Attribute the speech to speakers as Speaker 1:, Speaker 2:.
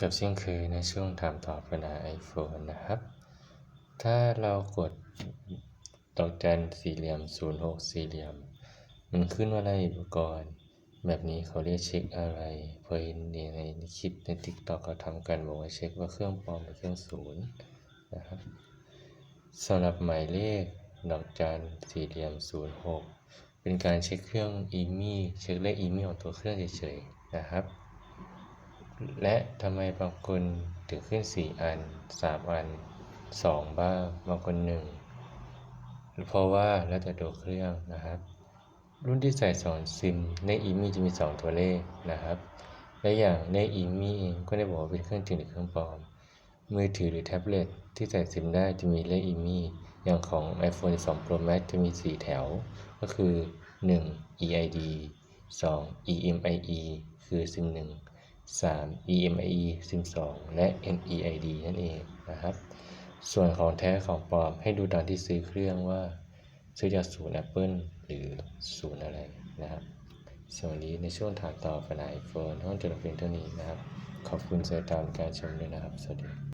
Speaker 1: กับเช่นเคยในช่วงถามตอบปัญหา iPhone นะครับ ถ้าเรากดดอกจันสี่เหลี่ยมศูนย์หกสี่เหลี่ยม มันขึ้นว่าอะไรอุปกรณ์ แบบนี้เขาเรียกเช็คอะไร เพอเห็นในคลิปใน TikTok เขาทำกันบอกว่าเช็คว่าเครื่องปลอมหรือเครื่องศูนย์นะครับสำหรับหมายเลขดอกจันสี่เหลี่ยมศูนย์หกเป็นการเช็คเครื่องอีมี่เช็คเลขอีมี่ของตัวเครื่องเฉยๆนะครับ และทำไมบางคนถึงขึ้น 4 อัน 3 อัน 2 บ้าง บางคน1เพราะว่าแล้วแต่ตัวเครื่องนะครับ รุ่นที่ใส่สอนซิมในอีมี่จะมี 2 ตัวเลขนะครับ และอย่างในอีมี่เองก็ได้บอกว่าเป็นเครื่องจริงหรือเครื่องปลอม มือถือหรือแท็บเล็ตที่ใส่ซิมได้จะมีเลขอีมี่อย่างของ iPhone 12 Pro Max จะมี 4 แถว ก็คือ 1 EID 2 EMIE คือซิม1 3 EMIE SIM 2และ NEID นั่นเองนะครับ ส่วนของแท้ของปลอมให้ดูตอนที่ซื้อเครื่องว่า ซื้อจากศูนย์ Apple หรือศูนย์อะไรนะครับสวัสดีในช่วงถามตอบปัญหา iPhone ห้องจดเพียงเท่านี้นะครับ ขอบคุณสายตามการชมด้วยนะครับ สวัสดี